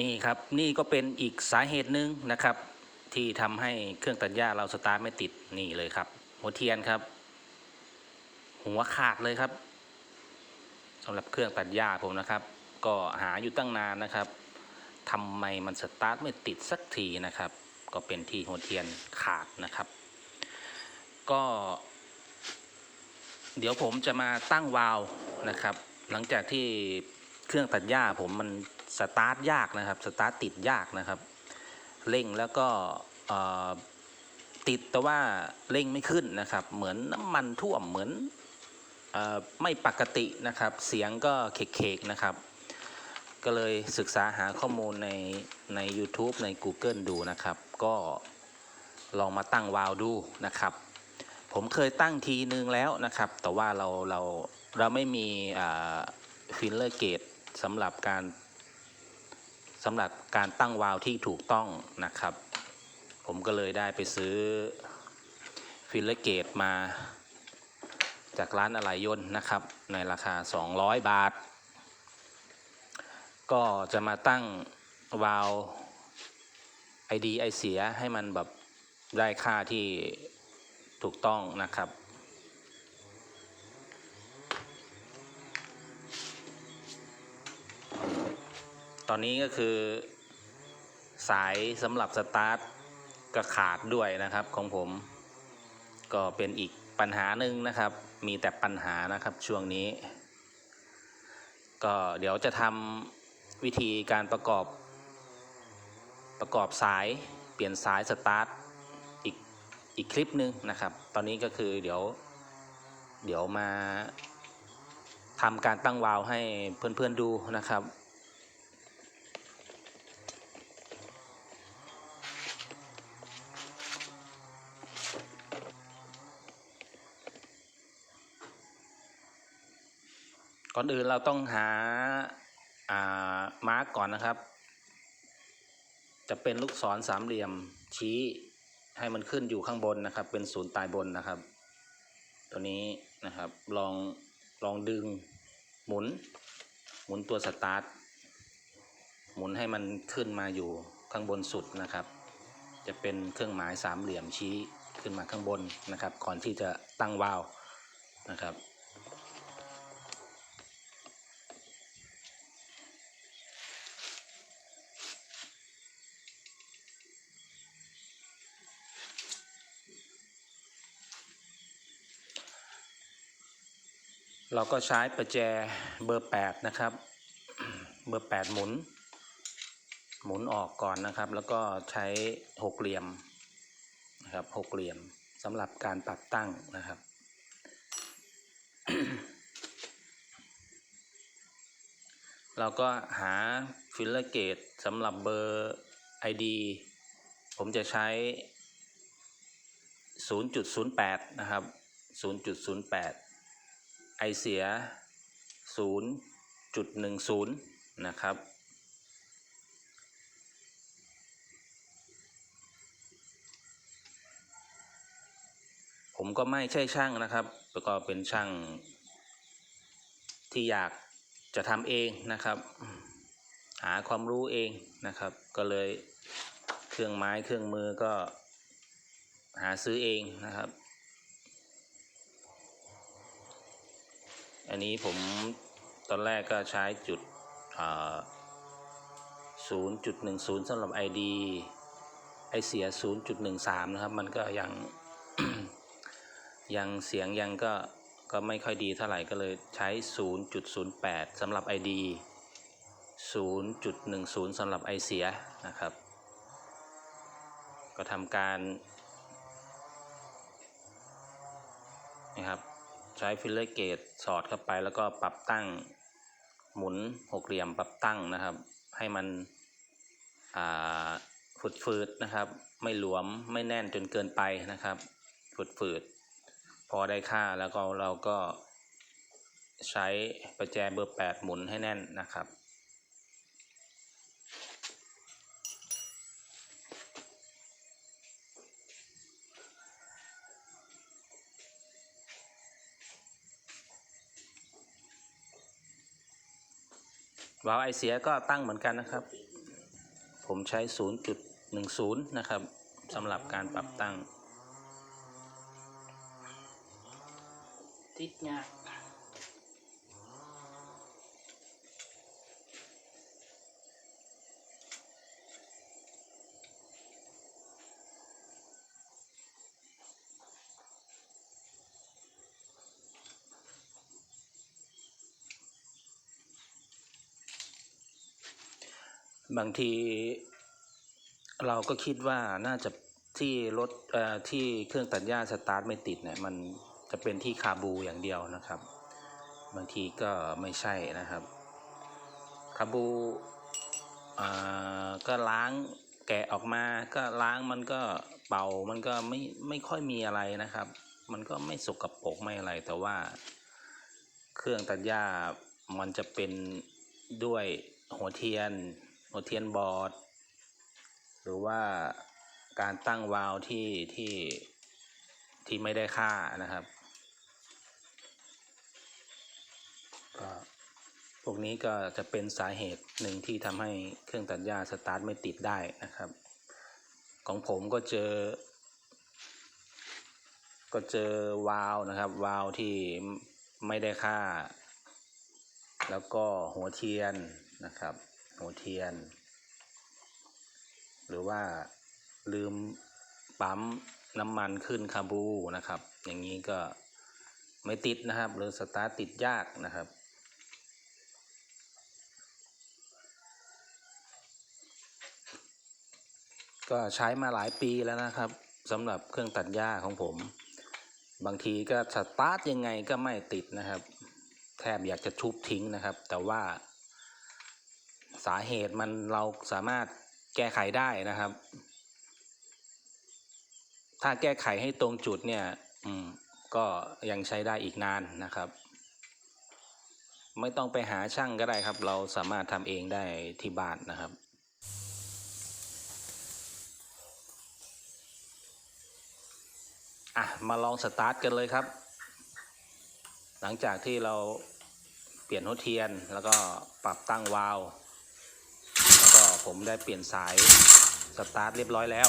นี่ครับ นี่ก็เป็นอีกสาเหตุหนึ่งนะครับ ที่ทำให้เครื่องตัดหญ้าเราสตาร์ทไม่ติดนี่เลยครับ หัวเทียนครับ หัวขาดเลยครับสำหรับเครื่องตัดหญ้าผมนะครับ ก็หาอยู่ตั้งนานนะครับทำไมมันสตาร์ทไม่ติดสักทีนะครับ ก็เป็นที่หัวเทียนขาดนะครับ ก็ เดี๋ยวผมจะมาตั้งวาล์วนะครับ หลังจากที่เครื่องตัดหญ้าผมมัน สตาร์ทยากนะครับ สตาร์ทติดยากนะครับเร่งแล้วก็ติดแต่ว่าเร่งไม่ขึ้นนะครับ เหมือนน้ำมันท่วมเหมือนอไม่ปกตินะครับ เสียงก็เคกๆนะครับ ก็เลยศึกษาหาข้อมูลในใน YouTube ใน Google ดูนะครับ ก็ลองมาตั้งวาล์วดูนะครับ ผมเคยตั้งทีนึงแล้วนะครับ แต่ว่าเราเราเราไม่มีฟิลเลอร์เกตสำหรับการำหรับการตั้งวาล์วที่ถูกต้องนะครับ ผมก็เลยได้ไปซื้อฟิลเลเกตมาจากร้านอะไหล่ยนต์นะครับ ในราคา 200 บาท ก็จะมาตั้งวาล์วไอดีไอเสียให้มันแบบได้ค่าที่ถูกต้องนะครับ ตอนนี้ก็คือสายสำหรับสตาร์ทก็ขาดด้วยนะครับของผม ก็เป็นอีกปัญหาหนึ่งนะครับ มีแต่ปัญหานะครับช่วงนี้ ก็เดี๋ยวจะทำวิธีการประกอบ ประกอบสายเปลี่ยนสายสตาร์ทอีกอีกคลิปหนึ่งนะครับ ตอนนี้ก็คือเดี๋ยวเดี๋ยวมาทำการตั้งวาล์วให้เพื่อนๆดูนะครับ ก่อนอื่นเราต้องหาอ่ามาร์กก่อนนะครับ จะเป็นลูกศรสามเหลี่ยมชี้ให้มันขึ้นอยู่ข้างบนนะครับ เป็นศูนย์ตายบนนะครับ ตัวนี้นะครับลองลองดึงหมุน หมุนตัวสตาร์ทหมุนให้มันขึ้นมาอยู่ข้างบนสุดนะครับ จะเป็นเครื่องหมายสามเหลี่ยมชี้ขึ้นมาข้างบนนะครับ ก่อนที่จะตั้งวาล์วนะครับ เราก็ใช้ประแจเบอร์ 8 นะครับ เบอร์ 8 หมุน หมุนออกก่อนนะครับ แล้วก็ใช้หกเหลี่ยมนะครับหกเหลี่ยมสำหรับการปรับตั้งนะครับ เราก็หาฟิลเลอร์เกตสำหรับเบอร์ ID ผมจะใช้ 0.08 นะครับ 0.08 ไอเสีย 0.10 นะครับ ผมก็ไม่ใช่ช่างนะครับแล้วก็เป็นช่างที่อยากจะทำเองนะครับ หาความรู้เองนะครับ ก็เลยเครื่องไม้เครื่องมือก็หาซื้อเองนะครับ อันนี้ผมตอนแรกก็ใช้จุดศูนย์จุดหนึ่งศูนย์สำหรับ ID ไอเสีย 0.13 นะครับ มันก็ยัง ยังเสียงยังก็ ก็ไม่ค่อยดีเท่าไหร่ก็เลยใช้ 0.08สำหรับ ID 0.10สำหรับไอเสียนะครับ ก็ทำการนะครับ ใช้ฟิลเลอร์เกตสอดเข้าไปแล้วก็ปรับตั้งหมุนหกเหลี่ยมปรับตั้งนะครับ ให้มันฝืดฝืดนะครับ ไม่หลวมไม่แน่นจนเกินไปนะครับฝืดฝืดพอได้ค่าแล้วก็เราก็ใช้ประแจเบอร์ 8 หมุนให้แน่นนะครับ วาล์วไอเสียก็ตั้งเหมือนกันนะครับ ผมใช้ 0.10 นะครับสำหรับการปรับตั้ง ติดยาก บางทีเราก็คิดว่าน่าจะที่รถที่เครื่องตัดหญ้าสตาร์ทไม่ติดเนี่ยมันจะเป็นที่คาบูอย่างเดียวนะครับ บางทีก็ไม่ใช่นะครับ คาบูอ่าก็ล้างแกะออกมาก็ล้างมันก็เป่ามันก็ไม่ไม่ค่อยมีอะไรนะครับ มันก็ไม่สกปรกไม่อะไรแต่ว่า เครื่องตัดหญ้ามันจะเป็นด้วยหัวเทียน หัวเทียนบอด หรือว่าการตั้งวาล์วที่ที่ที่ไม่ได้ค่านะครับก็พวกนี้ก็จะเป็นสาเหตุหนึ่งที่ทำให้เครื่องตัดหญ้าสตาร์ทไม่ติดได้นะครับ ของผมก็เจอ ก็เจอวาล์วนะครับ วาล์วที่ไม่ได้ค่า แล้วก็หัวเทียนนะครับ หัวเทียน หรือว่าลืมปั๊มน้ำมันขึ้นคาบูนะครับ อย่างนี้ก็ไม่ติดนะครับ หรือสตาร์ทติดยากนะครับ ก็ใช้มาหลายปีแล้วนะครับสำหรับเครื่องตัดหญ้าของผม บางทีก็สตาร์ทยังไงก็ไม่ติดนะครับ แทบอยากจะทุบทิ้งนะครับ แต่ว่า สาเหตุมันเราสามารถแก้ไขได้นะครับ ถ้าแก้ไขให้ตรงจุดเนี่ย อืม ก็ยังใช้ได้อีกนานนะครับ ไม่ต้องไปหาช่างก็ได้ครับ เราสามารถทำเองได้ที่บ้านนะครับอะมาลองสตาร์ทกันเลยครับ หลังจากที่เราเปลี่ยนหัวเทียนแล้วก็ปรับตั้งวาล์ว ผมได้เปลี่ยนสายสตาร์ทเรียบร้อยแล้ว